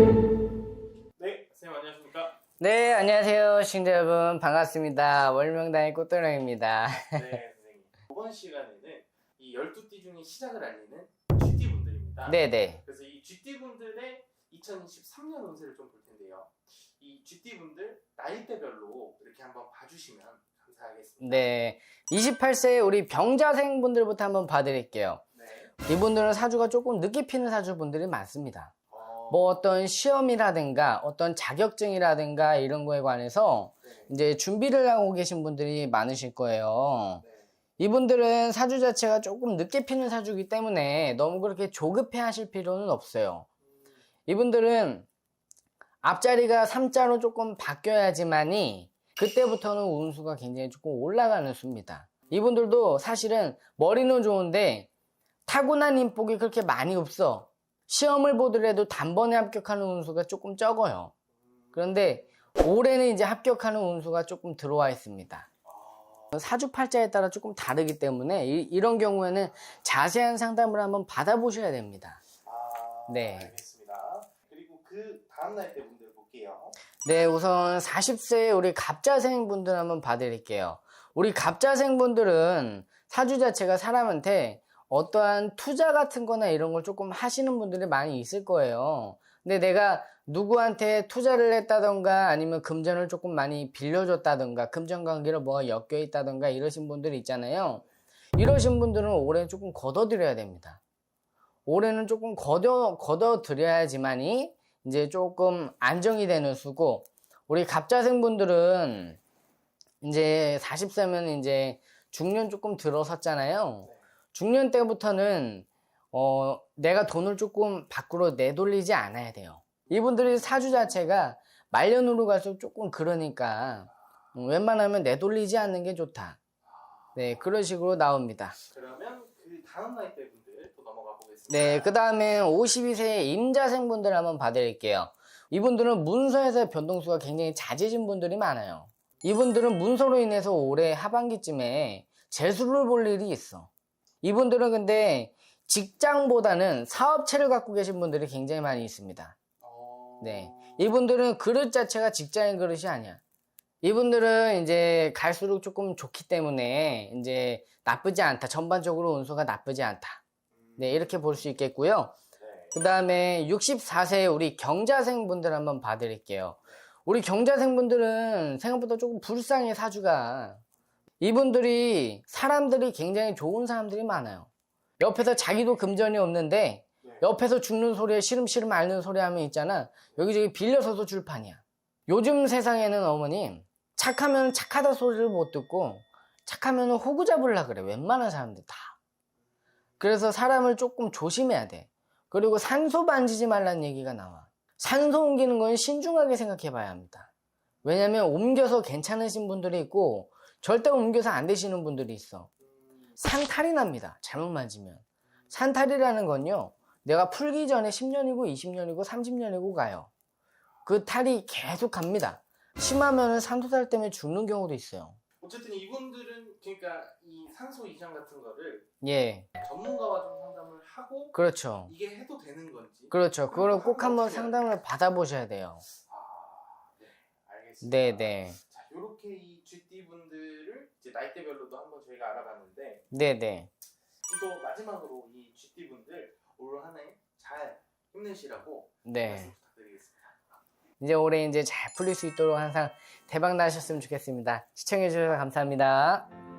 네, 선생님 안녕하십니까? 네, 안녕하세요. 시청자 여러분. 반갑습니다. 월명단의 꽃도령입니다. 네, 선생님. 이번 시간에는 이 12띠 중에 시작을 알리는 GT 분들입니다. 네 네. 그래서 이 GT 분들의 2023년 운세를 좀 볼 텐데요. 이 GT 분들 나이대별로 이렇게 한번 봐주시면 감사하겠습니다. 네. 28세 우리 병자생 분들부터 한번 봐드릴게요. 네. 이분들은 사주가 조금 늦게 피는 사주분들이 많습니다. 어, 뭐 어떤 시험이라든가 어떤 자격증이라든가 이런 거에 관해서 네. 이제 준비를 하고 계신 분들이 많으실 거예요. 네. 이분들은 사주 자체가 조금 늦게 피는 사주이기 때문에 너무 그렇게 조급해 하실 필요는 없어요. 음, 이분들은 앞자리가 3자로 조금 바뀌어야지만이 그때부터는 운수가 굉장히 조금 올라가는 수입니다. 이분들도 사실은 머리는 좋은데 타고난 인복이 그렇게 많이 없어. 시험을 보더라도 단번에 합격하는 운수가 조금 적어요. 음, 그런데 올해는 이제 합격하는 운수가 조금 들어와 있습니다. 아, 사주팔자에 따라 조금 다르기 때문에 이, 런 경우에는 자세한 상담을 한번 받아보셔야 됩니다. 아, 네. 알겠습니다. 그리고 그 다음 나이대 분들 볼게요. 네, 우선 40세 우리 갑자생 분들 한번 봐드릴게요. 우리 갑자생 분들은 사주 자체가 사람한테 어떠한 투자 같은 거나 이런 걸 조금 하시는 분들이 많이 있을 거예요. 근데 내가 누구한테 투자를 했다던가 아니면 금전을 조금 많이 빌려줬다던가 금전 관계로 뭐가 엮여 있다던가 이러신 분들이 있잖아요. 이러신 분들은 올해 조금 걷어들여야 됩니다. 올해는 조금 걷어, 걷어들여야지만이 이제 조금 안정이 되는 수고, 우리 갑자생 분들은 이제 40세면 이제 중년 조금 들어섰잖아요. 네. 중년 때부터는 어, 내가 돈을 조금 밖으로 내돌리지 않아야 돼요. 이분들이 사주 자체가 말년으로 갈수록 조금 그러니까 음, 웬만하면 내돌리지 않는 게 좋다. 네, 그런 식으로 나옵니다. 그러면 그 다음 나이대 분들 또 넘어가 보겠습니다. 네, 그 다음에 52세 임자생 분들 한번 봐드릴게요. 이분들은 문서에서 변동수가 굉장히 잦으신 분들이 많아요. 이분들은 문서로 인해서 올해 하반기쯤에 재수를 볼 일이 있어. 이분들은 근데 직장보다는 사업체를 갖고 계신 분들이 굉장히 많이 있습니다. 어, 네. 이분들은 그릇 자체가 직장의 그릇이 아니야. 이분들은 이제 갈수록 조금 좋기 때문에 이제 나쁘지 않다. 전반적으로 운수가 나쁘지 않다. 음, 네, 이렇게 볼 수 있겠고요. 네. 그 다음에 64세 우리 경자생 분들 한번 봐드릴게요. 우리 경자생 분들은 생각보다 조금 불쌍해 사주가. 이분들이 사람들이 굉장히 좋은 사람들이 많아요. 옆에서 자기도 금전이 없는데 네. 옆에서 죽는 소리에 시름시름 앓는 소리 하면 있잖아. 여기저기 빌려서도 줄 판이야. 요즘 세상에는 어머님 착하면 착하다 소리를 못 듣고 착하면 호구 잡으려 그래. 웬만한 사람들 다. 그래서 사람을 조금 조심해야 돼. 그리고 산소 만지지 말라는 얘기가 나와. 산소 옮기는 건 신중하게 생각해 봐야 합니다. 왜냐면 옮겨서 괜찮으신 분들이 있고 절대 옮겨서 안 되시는 분들이 있어. 음, 산탈이 납니다. 잘못 만지면. 산탈이라는 건요. 내가 풀기 전에 10년이고 20년이고 30년이고 가요. 그 탈이 계속 갑니다. 심하면 산소탈 때문에 죽는 경우도 있어요. 어쨌든 이분들은 그러니까 이 산소 이상 같은 거를 예. 전문가와 좀 상담을 하고 그렇죠. 이게 해도 되는 건지 그렇죠. 그걸 꼭 한번 상담을 받아보셔야 돼요. 아, 네, 알겠습니다. 네 네. 자, 이렇게 이 GT 분들을 이제 나이대별로도 한번 저희가 알아봤는데 네네. 또 마지막으로 이 GT 분들 올 한해 잘 힘내시라고 네. 말씀 부탁드리겠습니다. 이제 올해 이제 잘 풀릴 수 있도록 항상 대박 나셨으면 좋겠습니다. 시청해주셔서 감사합니다.